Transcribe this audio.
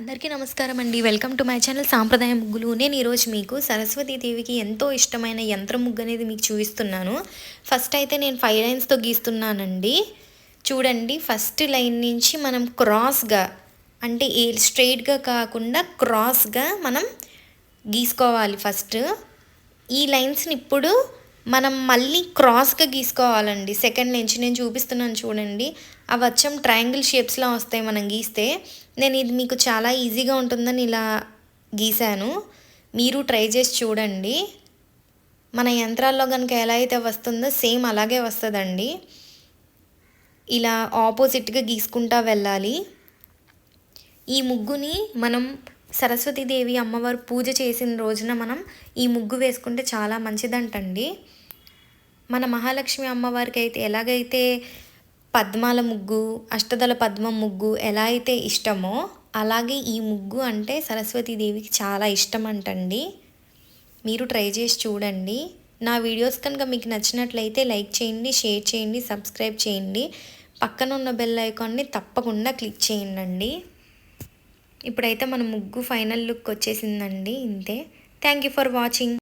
అందరికీ నమస్కారం అండి. వెల్కమ్ టు మై ఛానల్ సాంప్రదాయ ముగ్గులు. నేను ఈరోజు మీకు సరస్వతీదేవికి ఎంతో ఇష్టమైన యంత్ర ముగ్గు అనేది మీకు చూపిస్తున్నాను. ఫస్ట్ అయితే నేను ఫైవ్ లైన్స్తో గీస్తున్నానండి. చూడండి ఫస్ట్ లైన్ నుంచి మనం క్రాస్గా అంటే ఏ స్ట్రైట్గా కాకుండా క్రాస్గా మనం గీసుకోవాలి ఫస్ట్. ఈ లైన్స్ని ఇప్పుడు మనం మళ్ళీ క్రాస్గా గీసుకోవాలండి. సెకండ్ నుంచి నేను చూపిస్తున్నాను చూడండి. అవి వచ్చం ట్రయాంగిల్ షేప్స్లో వస్తాయి మనం గీస్తే. నేను ఇది మీకు చాలా ఈజీగా ఉంటుందని ఇలా గీశాను. మీరు ట్రై చేసి చూడండి. మన యంత్రాల్లో కనుక ఎలా అయితే వస్తుందో సేమ్ అలాగే వస్తుందండి. ఇలా ఆపోజిట్గా గీసుకుంటా వెళ్ళాలి. ఈ ముగ్గుని మనం సరస్వతీదేవి అమ్మవారు పూజ చేసిన రోజున మనం ఈ ముగ్గు వేసుకుంటే చాలా మంచిదంటండి. మన మహాలక్ష్మి అమ్మవారికి అయితే ఎలాగైతే పద్మాల ముగ్గు అష్టదల పద్మం ముగ్గు ఎలా అయితే ఇష్టమో అలాగే ఈ ముగ్గు అంటే సరస్వతీదేవికి చాలా ఇష్టం అంటండి. మీరు ట్రై చేసి చూడండి. నా వీడియోస్ కనుక మీకు నచ్చినట్లయితే లైక్ చేయండి షేర్ చేయండి సబ్స్క్రైబ్ చేయండి. పక్కన ఉన్న బెల్ ఐకాన్ని తప్పకుండా క్లిక్ చేయండి ఇప్పుడైతే మన ముగ్గు ఫైనల్ లుక్ వచ్చేసిందండి. ఇంతే. Thank you for watching.